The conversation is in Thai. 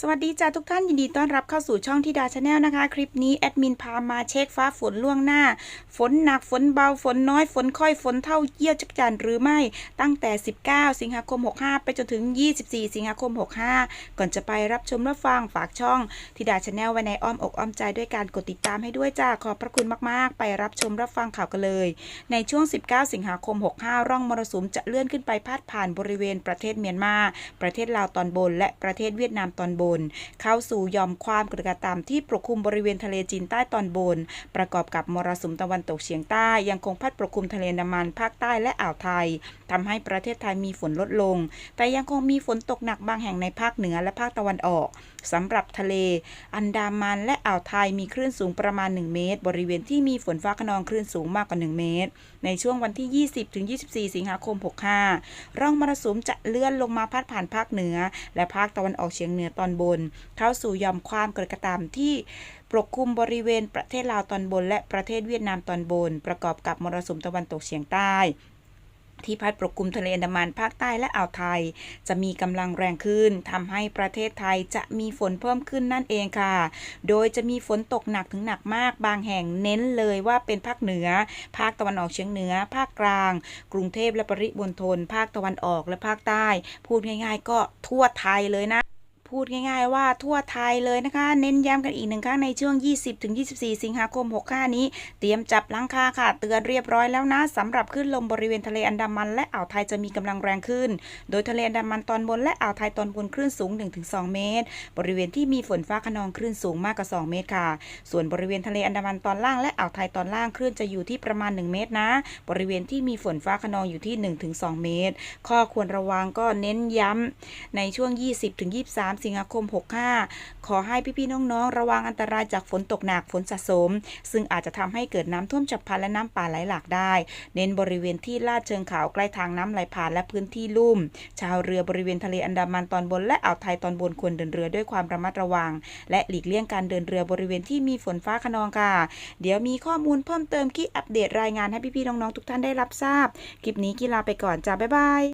สวัสดีจ้าทุกท่านยินดีต้อนรับเข้าสู่ช่องทิดาชาแนลนะคะ คลิปนี้แอดมินพามาเช็คฟ้าฝนล่วงหน้า ฝนหนักฝนเบาฝนน้อยฝนค่อยฝนเท่าเยี่ยวจักจันหรือไม่ตั้งแต่ 19 สิงหาคม 65 ไปจนถึง 24 สิงหาคม 65 ก่อนจะไปรับชมรับฟังฝากช่องทิดาชาแนลไว้ในอ้อมอกอ้อมใจด้วยการกดติดตามให้ด้วยจ้าขอบพระคุณมากๆ ไปรับชมรับฟังข่าวกันเลย ในช่วง 19 สิงหาคม 65 ร่องมรสุมจะเลื่อนขึ้นไปพาดผ่านบริเวณประเทศเมียนมา ประเทศลาวตอนบน และประเทศเวียดนามตอนบนเข้าสู่ยอมความกดอากาศต่ำที่ปกคลุมบริเวณทะเลจีนใต้ตอนบน ประกอบกับมรสุมตะวันตกเฉียงใต้ยังคงพัดปกคลุมทะเลนดามันภาคใต้และอ่าวไทยทำให้ประเทศไทยมีฝนลดลง แต่ยังคงมีฝนตกหนักบางแห่งในภาคเหนือและภาคตะวันออกสำหรับทะเล อันดามันและอ่าวไทยมีคลื่นสูงประมาณ 1 เมตร บริเวณที่มีฝนฟ้าขนองคลื่นสูงมากกว่า 1 เมตร ในช่วงวันที่ 20ถึง24 สิงหาคม 65 ร่องมรสุมจะเลื่อนลงมาพัดผ่านภาคเหนือ และภาคตะวันออกเฉียงเหนือตอนบน เข้าสู่ยอมความกดอากาศต่ำที่ปกคลุมบริเวณประเทศลาวตอนบน และประเทศเวียดนามตอนบน ประกอบกับมรสุมตะวันตกเฉียงใต้ที่พัดปกคลุมทะเลอันดามันภาคใต้และอ่าวไทย จะมีกำลังแรงขึ้นทำให้ประเทศไทยจะมีฝนเพิ่มขึ้นนั่นเองค่ะ โดยจะมีฝนตกหนักถึงหนักมาก บางแห่งเน้นเลยว่าเป็นภาคเหนือ ภาคตะวันออกเฉียงเหนือ ภาคกลาง กรุงเทพและปริมณฑลภาคตะวันออกและภาคใต้ พูดง่าย ๆ ก็ทั่วไทยเลยนะ พูดง่ายๆว่าทั่วไทยเลยนะคะ เน้นย้ำกันอีกหนึ่งครั้งในช่วง 20-24 สิงหาคม 65 นี้ เตรียมจับลังคาค่ะ เตือนเรียบร้อยแล้วนะสำหรับคลื่นลมบริเวณทะเลอันดามัน และอ่าวไทยจะมีกำลังแรงขึ้น โดยทะเลอันดามันตอนบนและอ่าวไทยตอนบนคลื่นสูง 1-2 เมตร บริเวณที่มีฝนฟ้าขนองคลื่นสูงมากกว่า 2 เมตรค่ะ ส่วนบริเวณทะเลอันดามันตอนล่างและอ่าวไทยตอนล่างคลื่นจะอยู่ที่ประมาณ 1 เมตรนะ บริเวณที่มีฝนฟ้าขนองอยู่ที่ 1-2 เมตร ข้อควรระวังก็เน้นย้ำในช่วง 20-23สิงหาคม 65 ขอให้พี่ๆน้องๆ ระวังอันตรายจากฝนตกหนักฝนสะสม ซึ่งอาจจะทำให้เกิดน้ำท่วมฉับพลันและน้ำป่าไหลหลากได้ เน้นบริเวณที่ลาดเชิงเขาใกล้ทางน้ำไหลผ่านและพื้นที่ลุ่ม ชาวเรือบริเวณทะเลอันดามันตอนบนและอ่าวไทยตอนบนควรเดินเรือด้วยความระมัดระวัง และหลีกเลี่ยงการเดินเรือบริเวณที่มีฝนฟ้าขนองค่ะ เดี๋ยวมีข้อมูลเพิ่มเติมที่อัปเดตรายงานให้พี่ๆน้องๆทุกท่านได้รับทราบ คลิปนี้กีฬาไปก่อนจ้าบ๊ายบาย